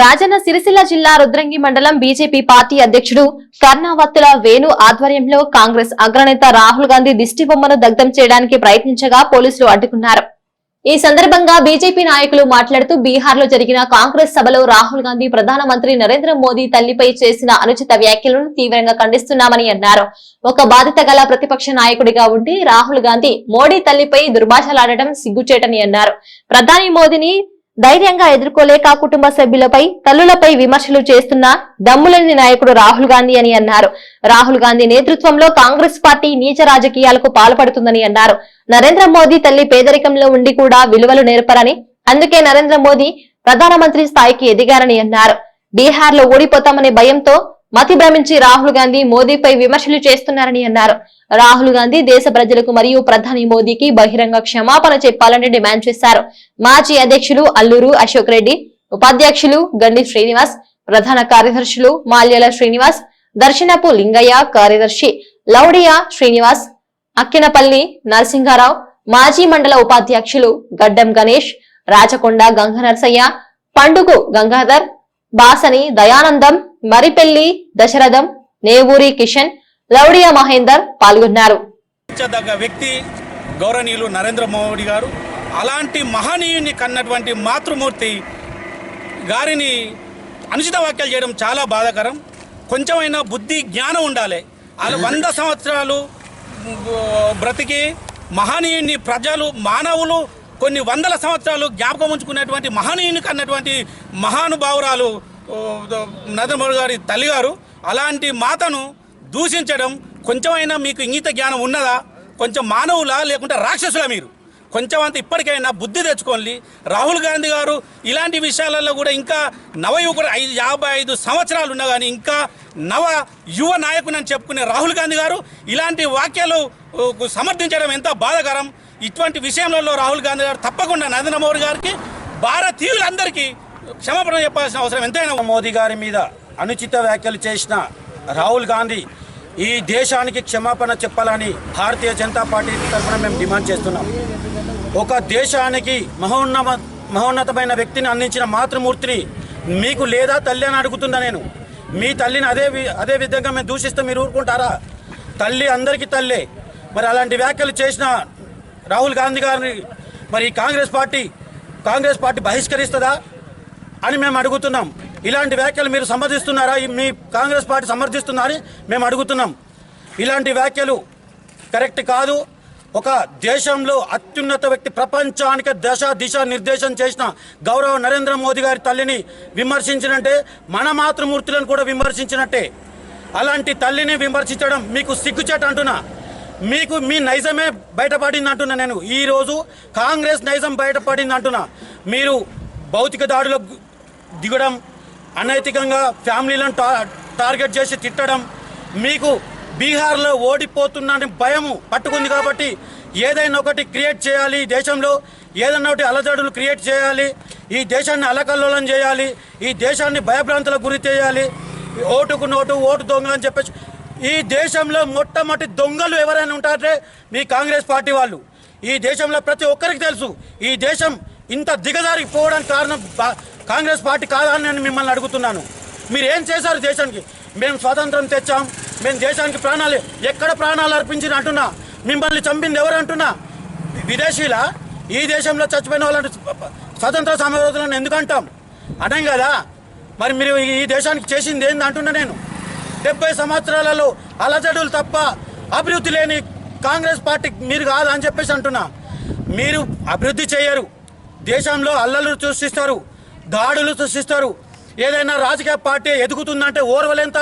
రాజన్న సిరిసిల్ల జిల్లా రుద్రంగి మండలం BJP party అధ్యక్షుడు కర్ణావత్తుల వేణు ఆధ్వర్యంలో కాంగ్రెస్ అగ్రనేత రాహుల్ గాంధీ దిష్టి బొమ్మను దగ్ధం చేయడానికి ప్రయత్నించగా పోలీసులు అడ్డుకున్నారు. ఈ సందర్భంగా బీజేపీ నాయకులు మాట్లాడుతూ బీహార్లో జరిగిన కాంగ్రెస్ సభలో రాహుల్ గాంధీ ప్రధానమంత్రి నరేంద్ర మోదీ తల్లిపై చేసిన అనుచిత వ్యాఖ్యలను తీవ్రంగా ఖండిస్తున్నామని అన్నారు. ఒక బాధిత గల ప్రతిపక్ష నాయకుడిగా ఉండి రాహుల్ గాంధీ మోడీ తల్లిపై దుర్భాషలాడటం సిగ్గుచేటని అన్నారు. ప్రధాని మోదీని ధైర్యంగా ఎదుర్కోలేక కుటుంబ సభ్యులపై తల్లులపై విమర్శలు చేస్తున్న దమ్ములేని నాయకుడు రాహుల్ గాంధీ అని అన్నారు. రాహుల్ గాంధీ నేతృత్వంలో కాంగ్రెస్ పార్టీ నీచ రాజకీయాలకు పాల్పడుతుందని అన్నారు. నరేంద్ర మోదీ తల్లి పేదరికంలో ఉండి కూడా విలువలు నేర్పరని అందుకే నరేంద్ర మోదీ ప్రధానమంత్రి స్థాయికి ఎదిగారని అన్నారు. బీహార్లో ఓడిపోతామనే భయంతో మతి భ్రమించి రాహుల్ గాంధీ మోదీపై విమర్శలు చేస్తున్నారని అన్నారు. రాహుల్ గాంధీ దేశ ప్రజలకు మరియు ప్రధాని మోదీకి బహిరంగ క్షమాపణ చెప్పాలని డిమాండ్ చేశారు. మాజీ అధ్యక్షులు అల్లూరు అశోక్ రెడ్డి ఉపాధ్యక్షులు గండి శ్రీనివాస్ ప్రధాన కార్యదర్శులు మాల్యాల శ్రీనివాస్ దర్శనపు లింగయ్య కార్యదర్శి లౌడియా శ్రీనివాస్ అక్కినపల్లి నరసింహారావు మాజీ మండల ఉపాధ్యక్షులు గడ్డం గణేష్ రాచకొండ గంగ నరసయ్య పండుగ గంగాధర్ బాసని దయానందం మరిపెల్లి దశరథం నేవూరి కిషన్ లౌడియా మహేందర్ పాల్గొన్నారు. వ్యక్తి గౌరవనీయులు నరేంద్ర మోడీ గారు అలాంటి మహనీయుని కన్నటువంటి మాతృమూర్తి గారిని అనుచిత వ్యాఖ్యలు చేయడం చాలా బాధాకరం. కొంచెమైనా బుద్ధి జ్ఞానం ఉండాలి. వాళ్ళు వంద సంవత్సరాలు బ్రతికి మహనీయుని ప్రజలు మానవులు కొన్ని వందల సంవత్సరాలు జ్ఞాపకం ఉంచుకునేటువంటి మహనీయుని కన్నటువంటి మహానుభావురాలు నరేంద్ర మోడీ గారి తల్లిగారు అలాంటి మాతను దూషించడం కొంచెమైనా మీకు ఇంగిత జ్ఞానం ఉన్నదా? కొంచెం మానవులా లేకుంటే రాక్షసులా మీరు? కొంచెం అంత ఇప్పటికైనా బుద్ధి తెచ్చుకోండి. రాహుల్ గాంధీ గారు ఇలాంటి విషయాలలో కూడా ఇంకా నవ యువకుడు ఐదు యాభై ఐదు సంవత్సరాలు ఉన్నా కానీ ఇంకా నవ యువ నాయకుని అని చెప్పుకునే రాహుల్ గాంధీ గారు ఇలాంటి వాక్యాలు సమర్థించడం ఎంత బాధాకరం? ఇటువంటి విషయంలో రాహుల్ గాంధీ గారు తప్పకుండా నరేంద్ర మోడీ గారికి భారతీయులందరికీ క్షమాపణ చెప్పాల్సిన అవసరం ఎంతైనా మోదీ గారి మీద అనుచిత వ్యాఖ్యలు చేసిన రాహుల్ గాంధీ ఈ దేశానికి క్షమాపణ చెప్పాలని భారతీయ జనతా పార్టీ తరఫున మేము డిమాండ్ చేస్తున్నాం. ఒక దేశానికి మహోన్నమ మహోన్నతమైన వ్యక్తిని అందించిన మాతృమూర్తిని మీకు లేదా తల్లి అని అడుగుతున్నా నేను. మీ తల్లిని అదే వి- అదే విధంగా మేము దూషిస్తే మీరు ఊరుకుంటారా? తల్లి అందరికీ తల్లే. మరి అలాంటి వ్యాఖ్యలు చేసిన రాహుల్ గాంధీ గారిని మరి ఈ కాంగ్రెస్ పార్టీ కాంగ్రెస్ పార్టీ బహిష్కరిస్తుందా? అని మేము అడుగుతున్నాం. ఇలాంటి వ్యాఖ్యలు మీరు సమర్థిస్తున్నారా మీ కాంగ్రెస్ పార్టీ సమర్థిస్తుందా అని మేము అడుగుతున్నాం. ఇలాంటి వ్యాఖ్యలు కరెక్ట్ కాదు. ఒక దేశంలో అత్యున్నత వ్యక్తి ప్రపంచానికి దశ దిశ నిర్దేశం చేసిన గౌరవ నరేంద్ర మోదీ గారి తల్లిని విమర్శించినట్టే మన మాతృమూర్తులను కూడా విమర్శించినట్టే. అలాంటి తల్లిని విమర్శించడం మీకు సిగ్గుచేట అంటున్నా. మీకు మీ నైజమే బయటపడింది అంటున్నా నేను. ఈరోజు కాంగ్రెస్ నైజం బయటపడింది అంటున్నా. మీరు భౌతిక దాడులకు దిగడం అనైతికంగా ఫ్యామిలీలను టా టార్గెట్ చేసి తిట్టడం మీకు బీహార్లో ఓడిపోతున్నాని భయము పట్టుకుంది కాబట్టి ఏదైనా ఒకటి క్రియేట్ చేయాలి. ఈ దేశంలో ఏదైనా ఒకటి అలజడులు క్రియేట్ చేయాలి. ఈ దేశాన్ని అలకల్లోలం చేయాలి. ఈ దేశాన్ని భయభ్రాంతులకు గురి చేయాలి. ఓటుకు నోటు ఓటు దొంగ అని చెప్పేసి. ఈ దేశంలో మొట్టమొదటి దొంగలు ఎవరైనా ఉంటారంటే మీ కాంగ్రెస్ పార్టీ వాళ్ళు. ఈ దేశంలో ప్రతి ఒక్కరికి తెలుసు ఈ దేశం ఇంత దిగజారికి పోవడానికి కారణం కాంగ్రెస్ పార్టీ కాదా అని నేను మిమ్మల్ని అడుగుతున్నాను. మీరు ఏం చేశారు దేశానికి? మేము స్వాతంత్రం తెచ్చాం. మేము దేశానికి ప్రాణాలు ఎక్కడ ప్రాణాలు అర్పించిన అంటున్నా. మిమ్మల్ని చంపింది ఎవరు అంటున్నా? విదేశీల? ఈ దేశంలో చచ్చిపోయిన వాళ్ళని స్వతంత్ర సమరోధులను ఎందుకు అంటాం? అనం కదా? మరి మీరు ఈ దేశానికి చేసింది ఏంది అంటున్నా నేను. డెబ్బై సంవత్సరాలలో అలజడులు తప్ప అభివృద్ధి లేని కాంగ్రెస్ పార్టీ మీరు కాదు అని చెప్పేసి అంటున్నా. మీరు అభివృద్ధి చేయరు. దేశంలో అల్లలు సృష్టిస్తారు. దాడులు సృష్టిస్తారు. ఏదైనా రాజకీయ పార్టీ ఎదుగుతుందంటే ఓర్వలేంత